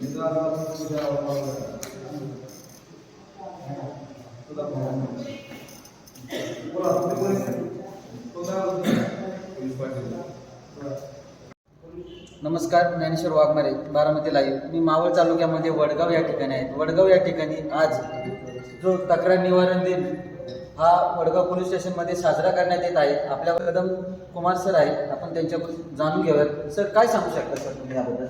नमस्कार ज्ञानेश्वर वाघमारे बारामती लाईव्ह मी मावळ तालुक्यामध्ये वडगाव या ठिकाणी आहे. वडगाव या ठिकाणी आज जो तक्रार निवारण दिन हा वडगाव पोलीस स्टेशनमध्ये साजरा करण्यात येत आहे. आपल्या कदम कुमार सर आहेत. आपण त्यांच्याकडून जाणून घेऊयात. सर काय सांगू शकता सर तुम्ही याबद्दल?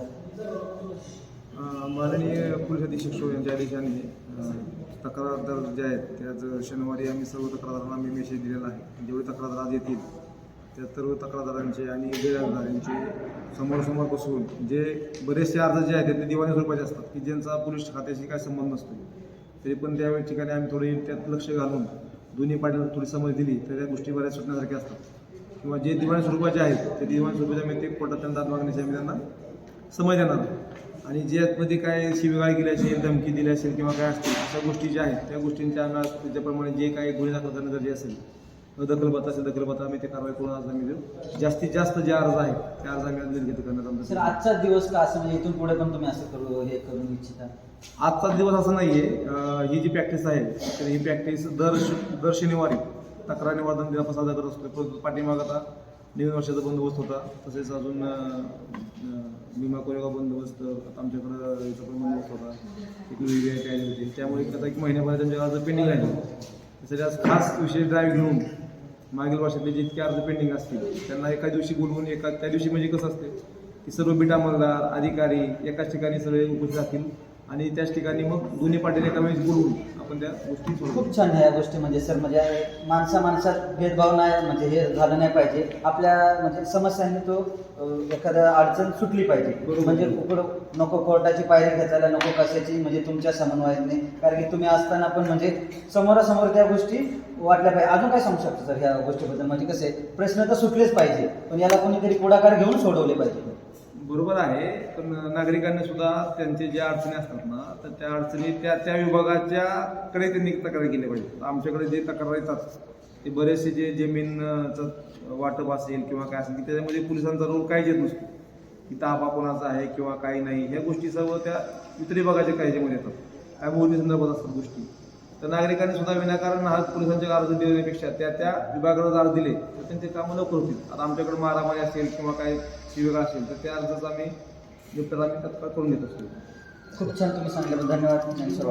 पोलीस अधीक्षक यांच्या आदेशाने तक्रारदार जे आहेत त्याच शनिवारी आम्ही सर्व तक्रारदारांना आम्ही मेसेज दिलेला आहे. जेवढे तक्रारदार आज येतील त्या सर्व तक्रारदारांचे आणि गैरहजदारांचे समोरसमोर बसून जे बरेचसे अर्ज जे आहेत ते दिवाणी स्वरूपाचे असतात की ज्यांचा पोलीस खात्याशी काय संबंध नसतो. तरी पण त्या ठिकाणी आम्ही थोडी त्यात लक्ष घालून दोन्ही पार्टीला थोडी समज दिली तर त्या गोष्टी बऱ्याच सुटण्यासारख्या असतात. किंवा जे दिवाणी स्वरूपाचे आहेत ते दिवाणी स्वरूपाचे आम्ही ते कोर्टात त्यांना दाद मागण्याची आम्ही त्यांना समज देणार आहे आणि जे आतमध्ये काय शिवीगाळ केली असेल धमकी दिली असेल किंवा काय असतील अशा गोष्टी ज्या आहेत त्या गोष्टींच्या आम्हाला त्याच्याप्रमाणे जे काही गुन्हे दाखल करणं गरजे असेल दखलबद्ध असेल दखलबद्ध आम्ही ते कारवाई करून आज आम्ही देऊ. जास्तीत जास्त जे अर्ज आहेत त्या अर्ज आम्ही निर्गत करण्यात सर आमचं आजचा दिवस का असं म्हणजे इथून पुढे पण तुम्ही असं करू हे करू इच्छिता? आजचा दिवस असा नाही आहे ही जी प्रॅक्टिस आहे तर ही प्रॅक्टिस दर दर शनिवारी तक्रार निवारण दिन आपण साजरा करत असतो. परंतु पाठीमाग आता नवीन वर्षाचा बंदोबस्त होता. तसेच अजून अं, कोरेगाव बंदोबस्त आता आमच्याकडं याचा पण बंदोबस्त होता. एक व्ही आय आली होती. त्यामुळे आता एक महिन्यापर्यंत त्यांच्या अर्ज पेंडिंग राहिले त्यासाठी आज खास विशेष ड्राईव्ह घेऊन मागील वर्षातले जितके अर्ज पेंडिंग असतील त्यांना एका दिवशी बोलवून एका त्या दिवशी म्हणजे कसं असते की सर्व बीट अंमलदार अधिकारी एकाच ठिकाणी सगळे उपस्थित राहतील. आणि त्याच ठिकाणी मग दोन्ही पार्टीने एका वेळेस बोलवून आपण त्या गोष्टी सोडवू. खूप छान आहे या गोष्टी म्हणजे सर म्हणजे माणसा माणसात भेदभाव नाही म्हणजे हे झालं नाही पाहिजे. आपल्या म्हणजे समस्यांनी तो अं, एखाद्या अडचण सुटली पाहिजे. बरोबर. म्हणजे कुठं नको कोर्टाची पायरी खेचायला नको कशाची म्हणजे तुमच्या समन्वयाने कारण की तुम्ही असताना पण म्हणजे समोरासमोर त्या गोष्टी वाटल्या पाहिजे. अजून काय सांगू शकतो सर ह्या गोष्टीबद्दल? म्हणजे कसं आहे प्रश्न तर सुटलेच पाहिजे पण याला कोणीतरी पुढाकार घेऊन सोडवले पाहिजे. बरोबर आहे पण नागरिकांनी सुद्धा त्यांचे ज्या अडचणी असतात ना तर त्या अडचणी त्या त्या विभागाच्या कडे त्यांनी तक्रारी केल्या पाहिजे. आमच्याकडे जे तक्रार येतात ते बरेचसे जे जमीनचं वाटप असेल किंवा काय असेल की त्याच्यामध्ये पोलिसांचा रोल काय येत नसतो. की ताबा कोणाचा आहे किंवा काही नाही ह्या गोष्टी सर्व त्या इतर विभागाच्या काही येतात. काय मोदी संदर्भात असतात गोष्टी? तर नागरिकांनी सुद्धा विनाकारण हा पोलिसांच्या अर्ज देण्यापेक्षा त्या त्या विभागाला अर्ज दिले तर त्यांचे कामं लवकर होतील. आता आमच्याकडे मारामारी असेल किंवा काही शिवेगा असेल तर त्या अर्जाचा आम्ही निपटारा आम्ही तत्काळ करून घेत असतो. खूप छान तुम्ही सांगितलं. धन्यवाद ज्ञानेश्वर